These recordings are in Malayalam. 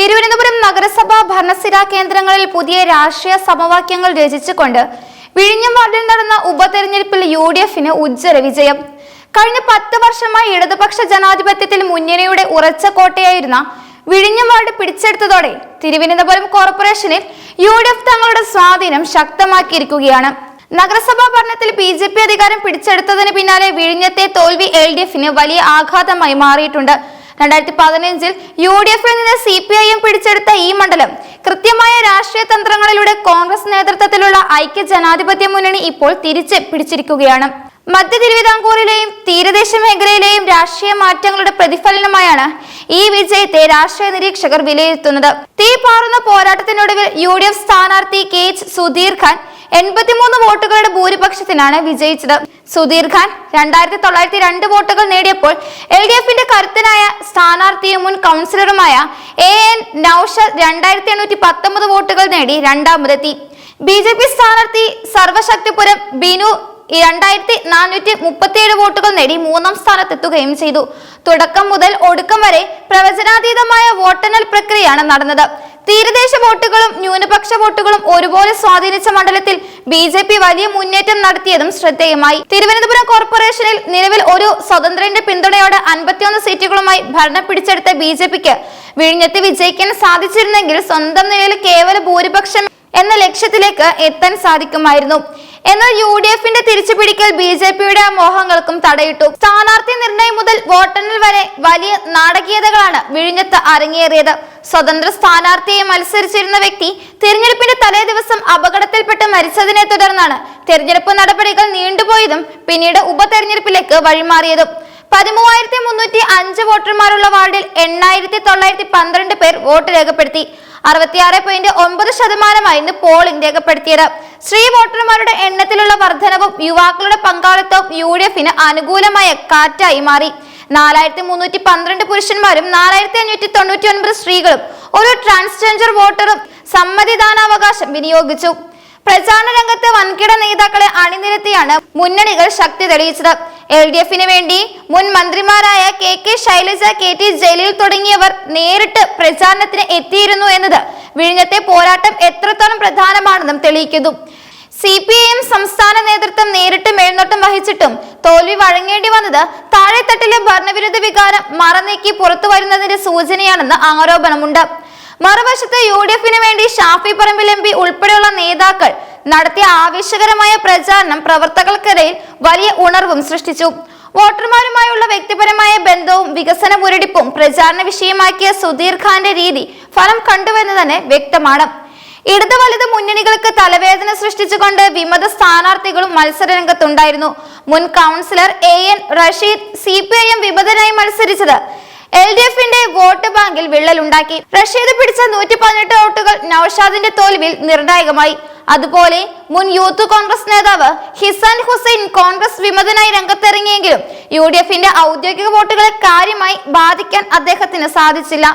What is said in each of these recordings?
തിരുവനന്തപുരം നഗരസഭാ ഭരണസിരാ കേന്ദ്രങ്ങളിൽ പുതിയ രാഷ്ട്രീയ സമവാക്യങ്ങൾ രചിച്ചുകൊണ്ട് വിഴിഞ്ഞം വാർഡിൽ നടന്ന ഉപതെരഞ്ഞെടുപ്പിൽ യു ഡി എഫിന് ഉജ്ജ്വല വിജയം. കഴിഞ്ഞ പത്ത് വർഷമായി ഇടതുപക്ഷ ജനാധിപത്യത്തിൽ മുന്നണിയുടെ ഉറച്ച കോട്ടയായിരുന്ന വിഴിഞ്ഞം വാർഡ് പിടിച്ചെടുത്തതോടെ തിരുവനന്തപുരം കോർപ്പറേഷനിൽ യു ഡി എഫ് തങ്ങളുടെ സ്വാധീനം ശക്തമാക്കിയിരിക്കുകയാണ്. നഗരസഭാ ഭരണത്തിൽ ബി ജെ പി അധികാരം പിടിച്ചെടുത്തതിന് പിന്നാലെ വിഴിഞ്ഞത്തെ തോൽവി എൽ ഡി എഫിന് വലിയ ആഘാതമായി മാറിയിട്ടുണ്ട്. രണ്ടായിരത്തി പതിനഞ്ചിൽ യു ഡി എഫിൽ നിന്ന് സി പി ഐ എം പിടിച്ചെടുത്ത ഈ മണ്ഡലം കൃത്യമായ രാഷ്ട്രീയ തന്ത്രങ്ങളിലൂടെ കോൺഗ്രസ് നേതൃത്വത്തിലുള്ള ഐക്യ ജനാധിപത്യ മുന്നണി ഇപ്പോൾ തിരിച്ച് പിടിച്ചിരിക്കുകയാണ്. മധ്യ തിരുവിതാംകൂറിലെയും തീരദേശ മേഖലയിലെയും രാഷ്ട്രീയ മാറ്റങ്ങളുടെ പ്രതിഫലനമായാണ് ഈ വിജയത്തെ രാഷ്ട്രീയ നിരീക്ഷകർ വിലയിരുത്തുന്നത്. തീപാറുന്ന പോരാട്ടത്തിനൊടുവിൽ യു ഡി എഫ് സ്ഥാനാർത്ഥി കെ എച്ച് സുധീർ ഖാൻ എൺപത്തിമൂന്ന് വോട്ടുകളുടെ ഭൂരിപക്ഷത്തിനാണ് വിജയിച്ചത്. സുധീർ ഖാൻ രണ്ടായിരത്തി തൊള്ളായിരത്തി രണ്ട് വോട്ടുകൾ നേടിയപ്പോൾ എൽ ഡി എഫിന്റെ കരുത്തനായ സ്ഥാനാർത്ഥിയും മുൻ കൗൺസിലറുമായ എ എൻ നൌഷദ് രണ്ടായിരത്തി എണ്ണൂറ്റി പത്തൊമ്പത് വോട്ടുകൾ നേടി രണ്ടാമതെത്തി. ബി ജെ പി സ്ഥാനാർത്ഥി സർവശക്തിപുരം ബിനു രണ്ടായിരത്തി നാനൂറ്റി മുപ്പത്തിയേഴ് വോട്ടുകൾ നേടി മൂന്നാം സ്ഥാനത്തെത്തുകയും ചെയ്തു. തുടക്കം മുതൽ ഒടുക്കം വരെ പ്രവചനാതീതമായ വോട്ടെണ്ണൽ പ്രക്രിയയാണ് നടന്നത്. തീരദേശ വോട്ടുകളും ന്യൂനപക്ഷ വോട്ടുകളും ഒരുപോലെ സ്വാധീനിച്ച മണ്ഡലത്തിൽ ബി ജെ പി വലിയ മുന്നേറ്റം നടത്തിയതും ശ്രദ്ധേയമായി. തിരുവനന്തപുരം കോർപ്പറേഷനിൽ നിലവിൽ ഒരു സ്വതന്ത്രന്റെ പിന്തുണയോടെ അൻപത്തിയൊന്ന് സീറ്റുകളുമായി ഭരണം പിടിച്ചെടുത്ത ബി ജെ പിക്ക് വിഴിഞ്ഞത്ത് വിജയിക്കാൻ സാധിച്ചിരുന്നെങ്കിൽ സ്വന്തം നിലയിൽ കേവല ഭൂരിപക്ഷം എന്ന ലക്ഷ്യത്തിലേക്ക് എത്താൻ സാധിക്കുമായിരുന്നു. എന്നാൽ യു ഡി എഫിന്റെ തിരിച്ചുപിടിക്കൽ ബി ജെ പിയുടെ മോഹങ്ങൾക്കും തടയിട്ടു. സ്ഥാനാർത്ഥി നിർണയം മുതൽ വോട്ടെണ്ണൽ വരെ വലിയ നാടകീയതകളാണ് വിഴിഞ്ഞത്ത് അരങ്ങേറിയത്. സ്വതന്ത്ര സ്ഥാനാർത്ഥിയെ മത്സരിച്ചിരുന്ന വ്യക്തി തിരഞ്ഞെടുപ്പിന്റെ തലേ ദിവസം അപകടത്തിൽപ്പെട്ട് മരിച്ചതിനെ തുടർന്നാണ് തിരഞ്ഞെടുപ്പ് നടപടികൾ നീണ്ടുപോയതും പിന്നീട് ഉപതെരഞ്ഞെടുപ്പിലേക്ക് വഴിമാറിയതും. പതിമൂവായിരത്തി മുന്നൂറ്റി അഞ്ച് വോട്ടർമാരുള്ള വാർഡിൽ എണ്ണായിരത്തി തൊള്ളായിരത്തി പന്ത്രണ്ട് പേർ വോട്ട് രേഖപ്പെടുത്തി. അറുപത്തിയാറ് പോയിന്റ് ഒമ്പത് ശതമാനമായിരുന്നു പോളിംഗ് രേഖപ്പെടുത്തിയത്. സ്ത്രീ വോട്ടർമാരുടെ എണ്ണത്തിലുള്ള വർധനവും യുവാക്കളുടെ പങ്കാളിത്തവും യു ഡി എഫിന് അനുകൂലമായ കാറ്റായി മാറി. നാലായിരത്തി മുന്നൂറ്റി പന്ത്രണ്ട് പുരുഷന്മാരും നാലായിരത്തി അഞ്ഞൂറ്റി തൊണ്ണൂറ്റി ഒൻപത് സ്ത്രീകളും ഒരു ട്രാൻസ്ജെൻഡർ വോട്ടറും സമ്മതിദാനാവകാശം വിനിയോഗിച്ചു. പ്രചാരണ രംഗത്ത് വൻകിട നേതാക്കളെ അണിനിരത്തിയാണ് മുന്നണികൾ ശക്തി തെളിയിച്ചത്. എൽ ഡി എഫിന് വേണ്ടി മുൻ മന്ത്രിമാരായ K K Shailaja K T Jaleel തുടങ്ങിയവർ നേരിട്ട് പ്രചാരണത്തിന് എത്തിയിരുന്നു എന്നത് വിഴിഞ്ഞത്തെ പോരാട്ടം എത്രത്തോളം പ്രധാനമാണെന്നും തെളിയിക്കുന്നു. സി പി ഐ എം സംസ്ഥാന നേതൃത്വം നേരിട്ട് മേൽനോട്ടം വഹിച്ചിട്ടും തോൽവി വഴങ്ങേണ്ടി വന്നത് താഴെത്തട്ടിലെ ഭരണവിരുദ്ധ വികാരം മറനീക്കി പുറത്തു വരുന്നതിന്റെ സൂചനയാണെന്ന് ആരോപണമുണ്ട്. മറുവശത്ത് യു ഡി എഫിന് വേണ്ടി ഷാഫി പറമ്പിൽ എം പി ഉൾപ്പെടെയുള്ള നേതാക്കൾ നടത്തിയ ആവേശകരമായ പ്രചാരണം പ്രവർത്തകർക്കിടയിൽ വലിയ ഉണർവും സൃഷ്ടിച്ചു. വോട്ടർമാരുമായുള്ള വ്യക്തിപരമായ ബന്ധവും വികസന മുരടിപ്പും പ്രചാരണ വിഷയമാക്കിയ സുധീർ ഖാന്റെ രീതി ഫലം കണ്ടുവെന്ന് തന്നെ വ്യക്തമാണ്. ഇടത് വലത് മുന്നണികൾക്ക് തലവേദന സൃഷ്ടിച്ചുകൊണ്ട് വിമത സ്ഥാനാർത്ഥികളും മത്സരരംഗത്തുണ്ടായിരുന്നു. മുൻ councillor A N Rasheed C P I M വിമതനായി മത്സരിച്ചത് എൽ ഡി എഫിന്റെ വോട്ട് ബാങ്കിൽ വിള്ളലുണ്ടാക്കി. റഷീദ് പിടിച്ച നൂറ്റി പതിനെട്ട് വോട്ടുകൾ നൌഷാദിന്റെ തോൽവിൽ നിർണായകമായി. അതുപോലെ മുൻ യൂത്ത് കോൺഗ്രസ് നേതാവ് ഹിസാൻ ഹുസൈൻ കോൺഗ്രസ് വിമതനായി രംഗത്തിറങ്ങിയെങ്കിലും യു ഡി എഫിന്റെ ഔദ്യോഗിക വോട്ടുകളെ കാര്യമായി ബാധിക്കാൻ അദ്ദേഹത്തിന് സാധിച്ചില്ല.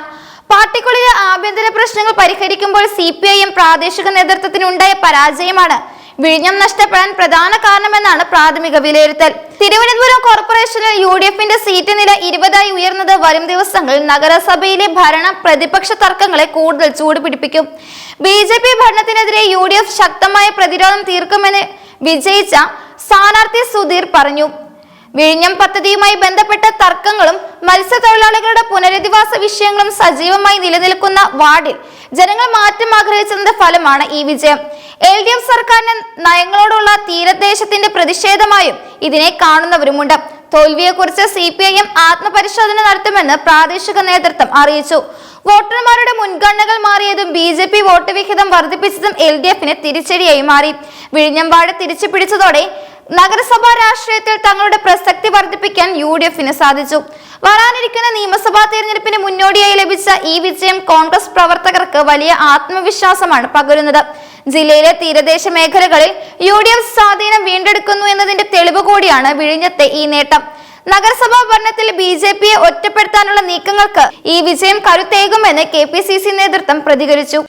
പാർട്ടിക്കുള്ളിലെ ആഭ്യന്തര പ്രശ്നങ്ങൾ പരിഹരിക്കുമ്പോൾ സി പി ഐ എം പ്രാദേശിക നേതൃത്വത്തിനുണ്ടായ പരാജയമാണ് വിഴിഞ്ഞം നഷ്ടപ്പെടാൻ പ്രധാന കാരണമെന്നാണ് പ്രാഥമിക വിലയിരുത്തൽ. തിരുവനന്തപുരം കോർപ്പറേഷനിൽ യു ഡി എഫിന്റെ സീറ്റ് നില ഇരുപതായി ഉയർന്നത് വരും ദിവസങ്ങളിൽ നഗരസഭയിലെ ഭരണ പ്രതിപക്ഷ തർക്കങ്ങളെ കൂടുതൽ ചൂടുപിടിപ്പിക്കും. ബി ജെ പി ഭരണത്തിനെതിരെ യു ഡി എഫ് ശക്തമായ പ്രതിരോധം തീർക്കുമെന്ന് വിജയിച്ച സ്ഥാനാർത്ഥി സുധീർ പറഞ്ഞു. വിഴിഞ്ഞം പദ്ധതിയുമായി ബന്ധപ്പെട്ട തർക്കങ്ങളും മത്സ്യത്തൊഴിലാളികളുടെ പുനരധിവാസ വിഷയങ്ങളും സജീവമായി നിലനിൽക്കുന്ന വാർഡിൽ ജനങ്ങൾ മാറ്റം ആഗ്രഹിച്ചതിന്റെ ഫലമാണ് ഈ വിജയം. എൽ ഡി എഫ് സർക്കാരിന്റെ നയങ്ങളോടുള്ള തീരദേശത്തിന്റെ പ്രതിഷേധമായും ഇതിനെ കാണുന്നവരുമുണ്ട്. തോൽവിയെക്കുറിച്ച് സി പി ഐ എം ആത്മപരിശോധന നടത്തുമെന്ന് പ്രാദേശിക നേതൃത്വം അറിയിച്ചു. വോട്ടർമാരുടെ മുൻഗണനകൾ മാറിയതും ബി ജെ പി വോട്ട് വിഹിതം വർദ്ധിപ്പിച്ചതും എൽ ഡി എഫിന് തിരിച്ചടിയായി മാറി. വിഴിഞ്ഞം വാർഡ് തിരിച്ചു പിടിച്ചതോടെ നഗരസഭാ രാഷ്ട്രീയത്തിൽ തങ്ങളുടെ പ്രസക്തി വർദ്ധിപ്പിക്കാൻ യു ഡി എഫിന് സാധിച്ചു. വരാനിരിക്കുന്ന നിയമസഭാ തെരഞ്ഞെടുപ്പിന് മുന്നോടിയായി ലഭിച്ച ഈ വിജയം കോൺഗ്രസ് പ്രവർത്തകർക്ക് വലിയ ആത്മവിശ്വാസമാണ് പകരുന്നത്. ജില്ലയിലെ തീരദേശ മേഖലകളിൽ യു ഡി എഫ് സ്വാധീനം വീണ്ടെടുക്കുന്നു എന്നതിന്റെ തെളിവ് കൂടിയാണ് വിഴിഞ്ഞത്തെ ഈ നേട്ടം. നഗരസഭാ ഭരണത്തിൽ ബി ജെ പിയെ ഒറ്റപ്പെടുത്താനുള്ള നീക്കങ്ങൾക്ക് ഈ വിജയം കരുത്തേകുമെന്ന് കെ പി സി സി നേതൃത്വം പ്രതികരിച്ചു.